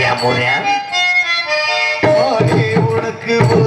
या मोऱ्या. ओळख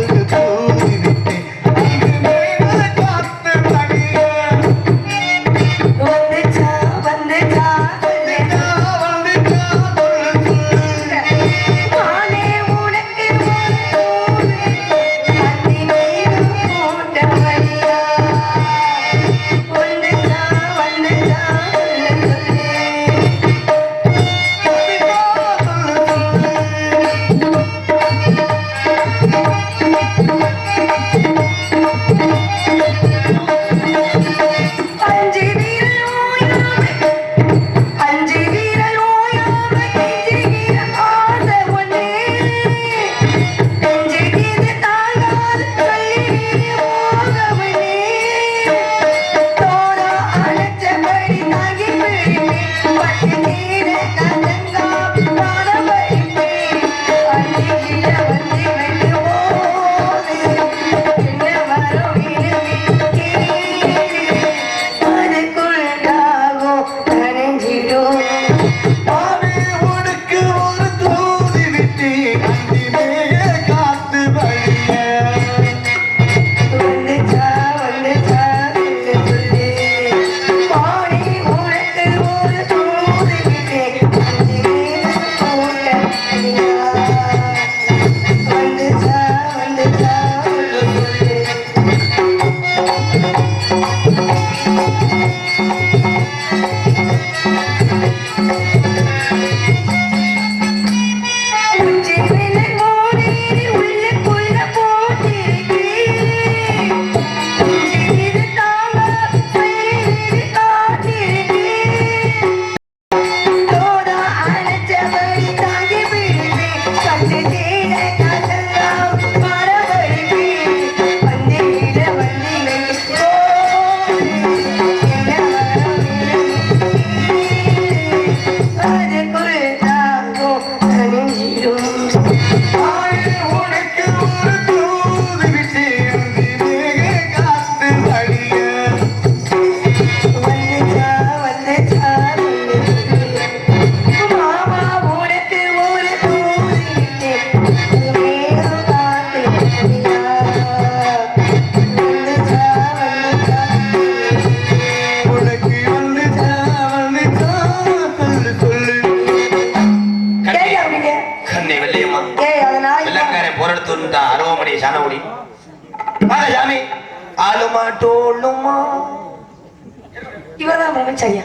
சரியா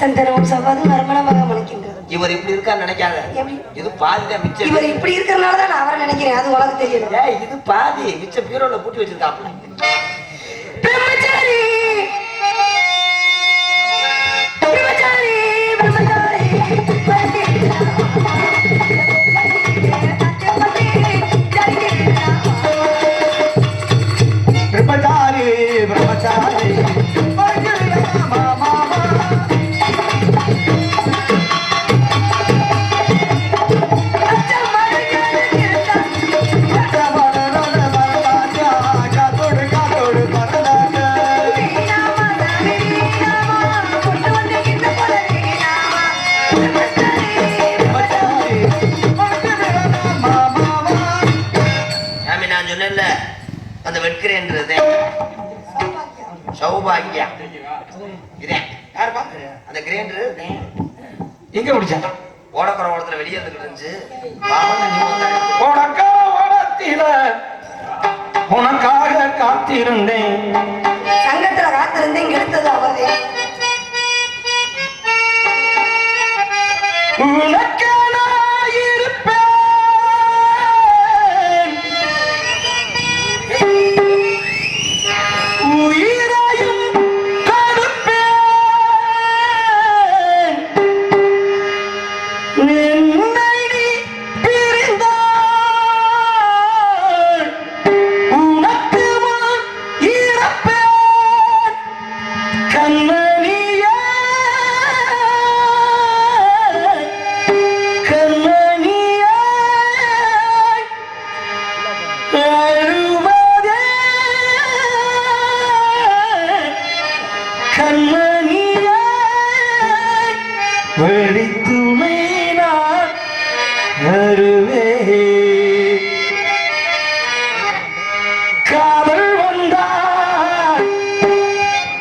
சந்தனமும் சவாதும் நறுமணமாக மணக்கின்றது. இவர் இப்படி இருக்காரு நினைக்காத. இது பாதி தான் மிச்சம் இவர் இப்படி இருக்கிறனால தான் நான் அவரை நினைக்கிறேன். அது உனக்கு தெரியல இது பாதி மிச்சம் பீரோல பூட்டி வச்சிருக்காப்ல. பிரம்மச்சாரி! இருக்கிறேன்றது சௌபாகியா. அந்த கிரைண்டர் எங்க பிடிச்சா ஓடக்கிற ஓடத்துல வெளியே இருந்துட்டு உனக்காக காத்திருந்தேன். சங்கத்துல காத்திருந்தேன் எடுத்தது அவரே. உனக்கு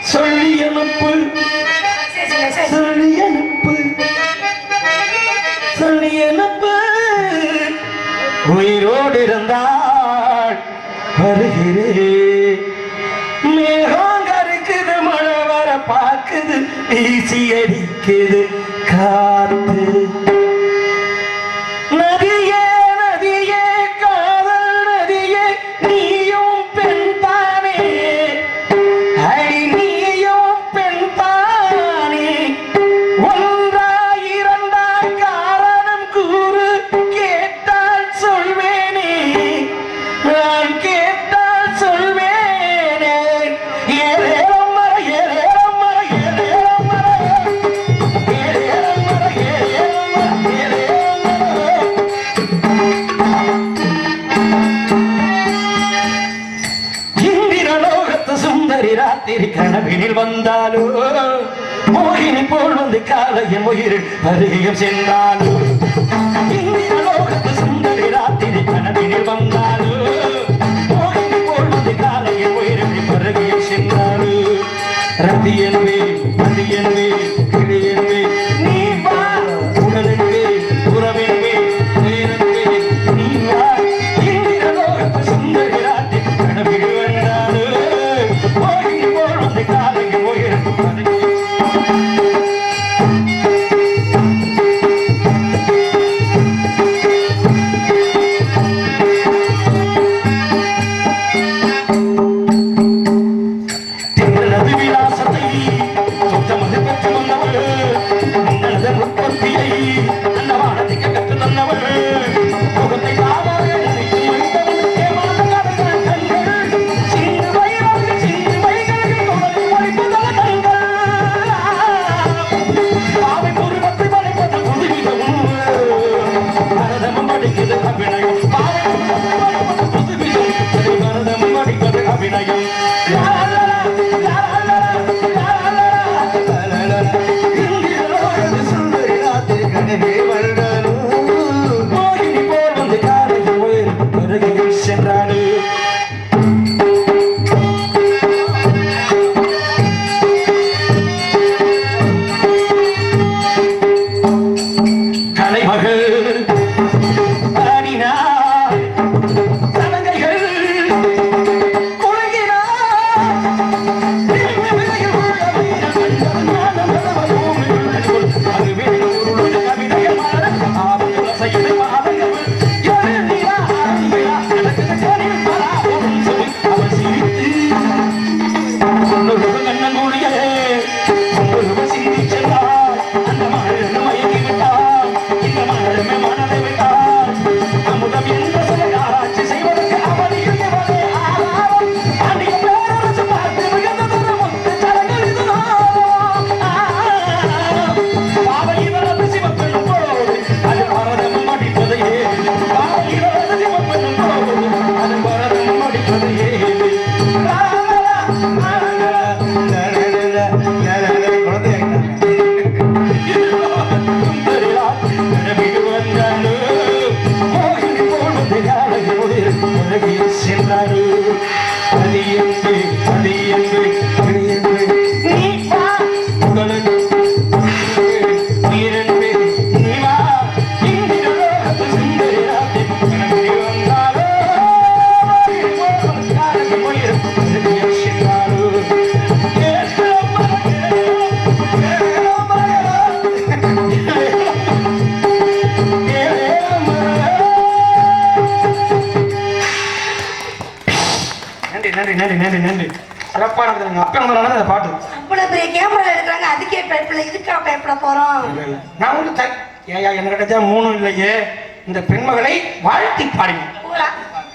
சொல்லி அனுப்பு. சொல்லி அனுப்பு. சொல்லி அனுப்பு. உயிரோடு இருந்தால் வருகிறே. மேகம் கருக்குது மழை வர பார்க்குது வீசி அடிக்குது காத்து. வந்தாலோ? மோகினி போல் வந்து காலையின் உயிரில் பருகியும் சென்றாலோ? இந்திய லோகத்து சுந்தரி ராத்திரி கனவினில் வந்தாலோ? மோகினி எங்க அப்பா பாட்டு. இவ்வளவு பெரிய கேமரா எடுக்கிறாங்க அதுக்கே பயப்படல இதுக்கா பயப்பட போறோம். நான் வந்து தன் ஏயா என்கிட்ட மூணும் இல்லையே. இந்த பெண்மகளை வாழ்த்தி பாடுங்க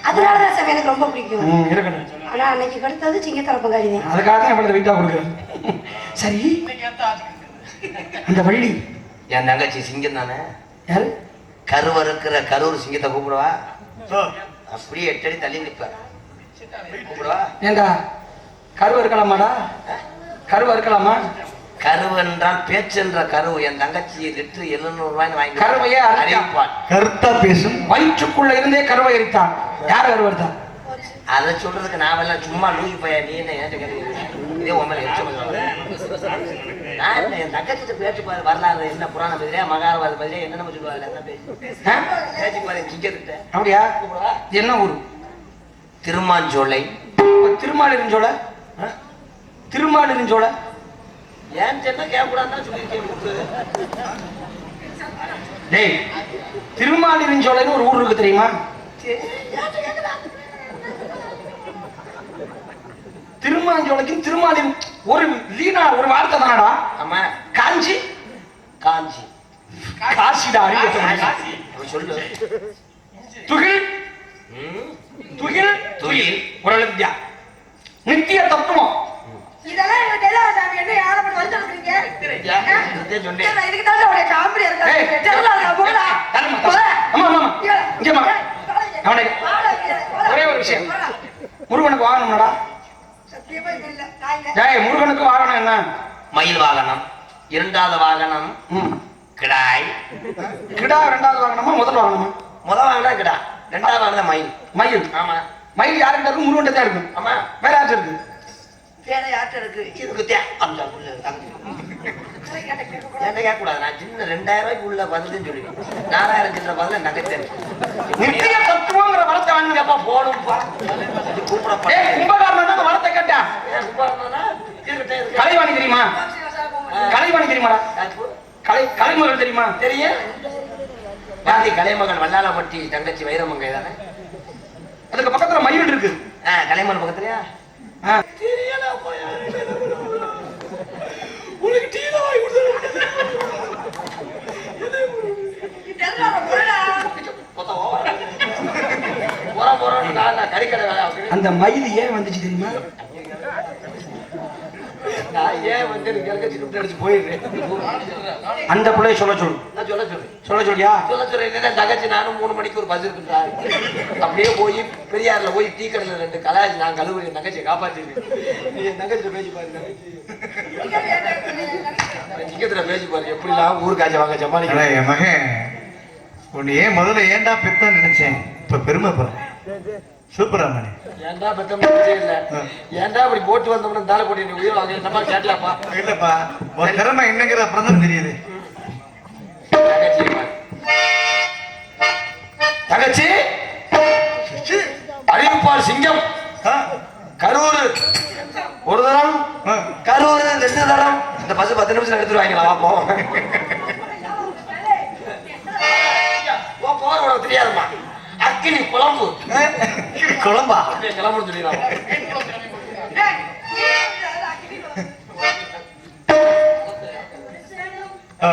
அதனாலதான் சார் எனக்கு ரொம்ப பிடிக்கும். இருக்கணும் ஆனா அன்னைக்கு கடுத்தது சிங்க தரப்பங்காரி அதுக்காக தான் இவ்வளவு வெயிட்டா கொடுக்குறேன். சரி. அந்த வள்ளி. என் தங்கச்சி சிங்கம் தானே? யாரு? கருவறுக்கிற கரூர் சிங்கத்தை கூப்பிடுவா. அப்படியே எட்டடி தள்ளி நிற்பா கூப்பிடுவா. ஏண்டா? கருவு இருக்கலாமாடா? கருவு இருக்கலாமா? கருவு என்றால் பேச்சுன்ற கருவு. என் தங்கச்சி லிட்டர் எழுநூறு ரூபாய் வாங்கி கருவையே அறிவிப்பான் கருத்தா பேசும். வயிற்றுக்குள்ள இருந்தே கருவை எரித்தான் யார் கருவை எடுத்தான் அதை சொல்றதுக்கு நான் எல்லாம் சும்மா லூயி போய் நீ என்ன இதே உண்மையில நான் என் தங்கச்சிட்ட பேச்சு பாரு வரலாறு என்ன புராண பதிலே மகாபாரத பதிலே என்னென்ன சொல்லுவாங்க? எல்லாம் பேச்சு. பாரு கிங்கத்துக்கிட்ட அப்படியா? என்ன ஊர்? திருமாஞ்சோலை. திருமாலிருஞ்சோலை? திருமாலிருஞ்சோல ஏன் சொன்னா கேட்கக்கூடாதுன்னு சொல்லியிருக்கேன் டேய் திருமாலிருஞ்சோலைன்னு ஒரு ஊர் இருக்கு தெரியுமா? திருமாஞ்சோலைக்கும் திருமாலி ஒரு லீனா ஒரு வார்த்தை தானடா? ஆமா. காஞ்சி? காஞ்சி. காசிடா சொல்லு. துகில். துகில். துகில். ஒரு வித்யா. நித்திய தத்துவம். இதெல்லாம் எனக்கு தெரியாது சாமி. என்ன யாரை பண்ணி? இதுதான் சொன்னேன். இதுக்கு தான் உடைய காமெடி ஒரே ஒரு விஷயம். முருகனுக்கு வாகனம்டா ஜெய முருகனுக்கு வாகனம் என்ன? மயில் வாகனம். இரண்டாவது வாகனம். கிடாய். கிடா ரெண்டாவது வாகனமா முதல் வாகனமா? முதல் வாகனம் கிடா. ரெண்டாவது வாகனம் மயில். மயில். ஆமா. மயில் யாருக்கிட்ட இருக்கும் முருகன் தான் இருக்கும். ஆமா. வேற யார்கிட்ட இருக்கு? வேற யார்கிட்ட இருக்கு? இதுக்கு தே அந்த. என்கிட்ட கேட்கக்கூடாது நான் சின்ன ரெண்டாயிரம் ரூபாய்க்கு உள்ள பதிலுன்னு சொல்லுவேன் நாலாயிரம் சின்ன பதில் என் தங்கச்சி தான் நித்திய தத்துவங்கிற வரத்தை வாங்க அப்பா போடும்பா. இது கூப்பிட ஏய் கும்பகாரன் அந்த வரத்தை கேட்டா? கலைவாணி தெரியுமா? கலைவாணி தெரியுமாடா? கலை கலைமகள் தெரியுமா? தெரியும். பாதி கலைமகன் வல்லாலப்பட்டி தங்கச்சி வைரமங்கை தானே? அதுக்கு பக்கத்துல மயில் இருக்கு. ஆ கலைமகன் பக்கத்துலயா? உனக்கு டீல வாங்கி கொடுத்து அந்த மயில் ஏன் வந்துச்சு தெரியுமா நான் ஏன் வந்து எனக்கு சிலிப்ட் அடிச்சு போயிடுறேன் அந்த பிள்ளைய சொல்ல சொல்லு. நான் சொல்ல சொல்றேன். சொல்ல சொல்லியா சொல்ல சொல்றேன். தங்கச்சி நானும் மூணு மணிக்கு ஒரு பஸ் இருக்குன்றாரு அப்படியே போய் பெரியார்ல போய் டீ கடையில் ரெண்டு கலாய்ச்சி நான் கழுவுறேன். என் தங்கச்சியை காப்பாத்திருக்கேன் நீ என் தங்கச்சியை பேசி பாரு. டிக்கெட்டில் பேசி எப்படிலாம் ஊருக்காச்சும் வாங்க சமாளிக்கிறேன் என் மகன் உன்னை ஏன் முதல்ல ஏன்டா பெத்தன்னு நினைச்சேன்? இப்ப பெருமைப்படுறேன் சூப்பரா மணி ஏன்டா பெத்த முடிச்சே இல்ல ஏன்டா அப்படி போட்டு வந்தோம்னா தாழ போட்டு நீ உயிர் வாங்க நம்ம கேட்கலாப்பா இல்லப்பா உன் திறமை என்னங்கிற அப்புறம் தான் தெரியுது. தங்கச்சி அறிவிப்பார் சிங்கம்? கரூர் ஒரு தரம். கரூர் ரெண்டு தரம் இந்த பஸ் பத்து நிமிஷம் எடுத்துருவாங்களா பாப்போம் போற உனக்கு தெரியாதுமா அக்கினி குழம்பு குழம்பா கிளம்புன்னு சொல்லிடலாம் ஆ.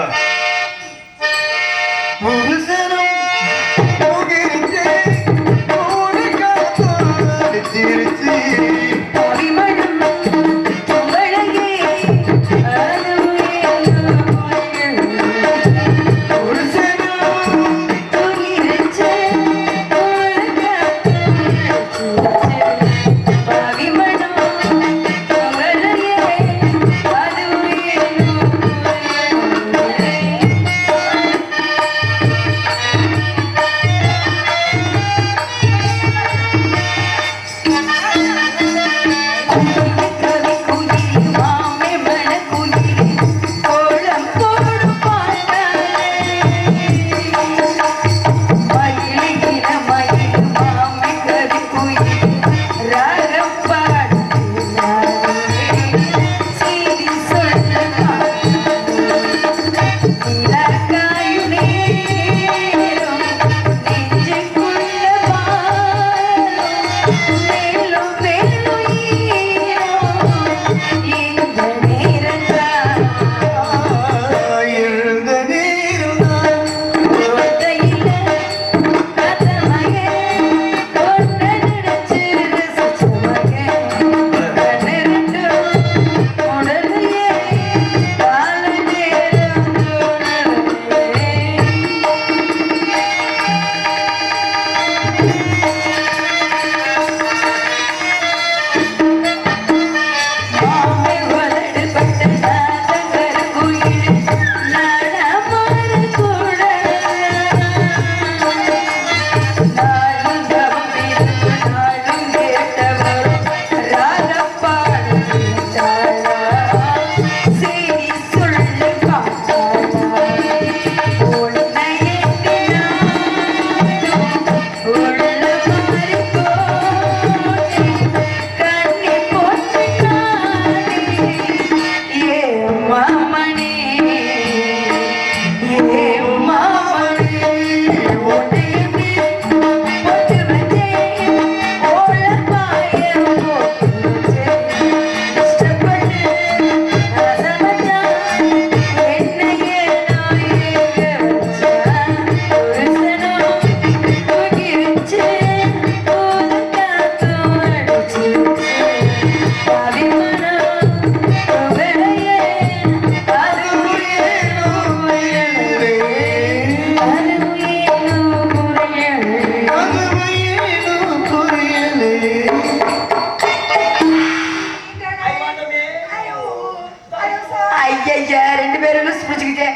ஐயா ரெண்டு பேரும் லூஸ் பிடிச்சுக்கிட்டே.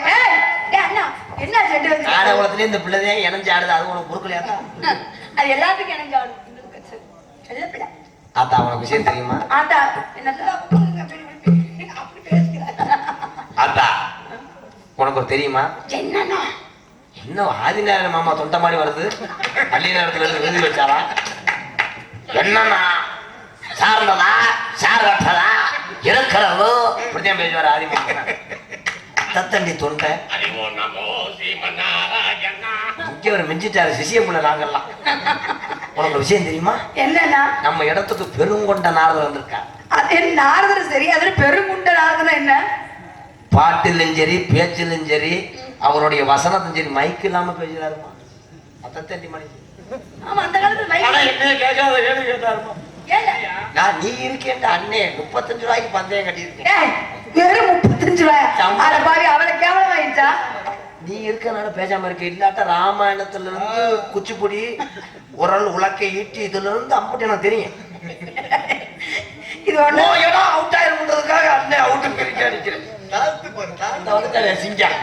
அண்ணா என்ன ரெண்டு பேரும்? ஆட குளத்துல இந்த பிள்ளைதே இணைஞ்சாடுது அது உனக்கு குறுக்கலையா அது எல்லாத்துக்கும் இணைஞ்சாடும் ஆத்தா உனக்கு விஷயம் தெரியுமா? ஆத்தா ஆத்தா உனக்கு தெரியுமா? என்னன்னா என்ன ஆதிநாராயண மாமா தொண்டை மாதிரி வருது. பள்ளி நேரத்துல இருந்து விருது என்னன்னா சார்ந்ததா சார் கட்டதா இருக்கிறதோ? இப்படித்தான் பேசுவார் ஆதி மாமா தத்தண்டி தொண்டை. ஒரு மிஞ்சிட்டாரு சிசிய புள்ள நாங்கெல்லாம். உனக்கு விஷயம் தெரியுமா? என்னன்னா? நம்ம இடத்துக்கு பெருங்கொண்ட நாரதர் வந்திருக்கார். அது என்ன நாரதர் சரி அதுல பெருங்குண்ட நாரதர் என்ன? பாட்டிலும் சரி பேச்சிலும் சரி அவருடைய வசனத்தும் சரி மைக் இல்லாம பேசுறாருமா? அத்தத்தண்டி மணி ஆமா அந்த காலத்துல ஆனா மைக் கேட்காத கேள்வி கேட்டாருமா? நான் நீ இருக்கேன் அண்ணே முப்பத்தஞ்சு ரூபாய்க்கு பந்தயம் கட்டியிருக்கேன். வெறும் முப்பத்தஞ்சு ரூபாயா. பாவி அவளை கேவலம் ஆயிடுச்சா நீ இருக்கனால பேசாம இருக்க இல்லாட்ட ராமாயணத்துல இருந்து குச்சிப்புடி உரல் உலக்கை ஈட்டி இதுல இருந்து அம்புட்டு எனக்கு தெரியும். இது ஒண்ணு. அவுட் ஆயிருன்றதுக்காக அண்ணே அவுட்டு பிரிக்க அடிக்கிறேன் சிங்கம்.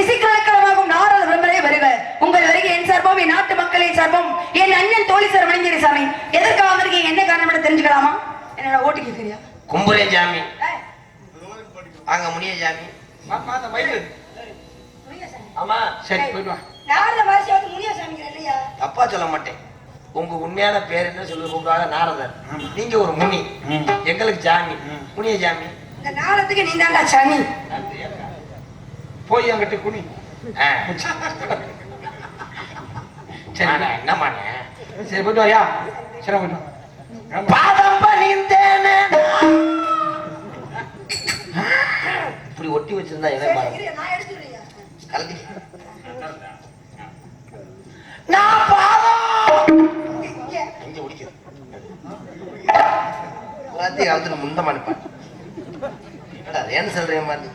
இசைக்கலக்கலமாகும் நாரத பிரம்மரே வருக. உங்கள் வருகை என் சார்பம் என் நாட்டு மக்களின் சார்பம் என் அண்ணன் தோழி சார் வணங்கிரி சாமி. எதற்காக வந்திருக்கீங்க? என்ன காரணம் தெரிஞ்சுக்கலாமா? என்னோட ஓட்டு கேட்குறியா கும்புரே ஜாமி அங்க முனிய ஜாமி ஆமா. சரி போயிட்டு வா. நாரத வாசி வந்து முனியசாமி இல்லையா? தப்பா சொல்ல மாட்டேன். உங்க உண்மையான பேர் என்ன சொல்லி கூப்பிடுவாங்க நாரதர். நீங்க ஒரு முனி. எங்களுக்கு ஜாமி முனிய ஜாமி இந்த நாளத்துக்கு நீ தாண்டா சாமி. போய் அங்கிட்டு குனி. சரி. மானே, என்ன மானே சரி போயிட்டு வாயா. சரி போயிட்டு. பாதம் பணிந்தேனே. இப்படி ஒட்டி வச்சிருந்தா எதை பாருங்க. கலந்து நான் பாதம். இங்க. முடிக்குது எல்லாத்தையும் கலத்துல முந்த மாட்டேன் என்னடா ஏன்னு சொல்றேன் மாதிரி?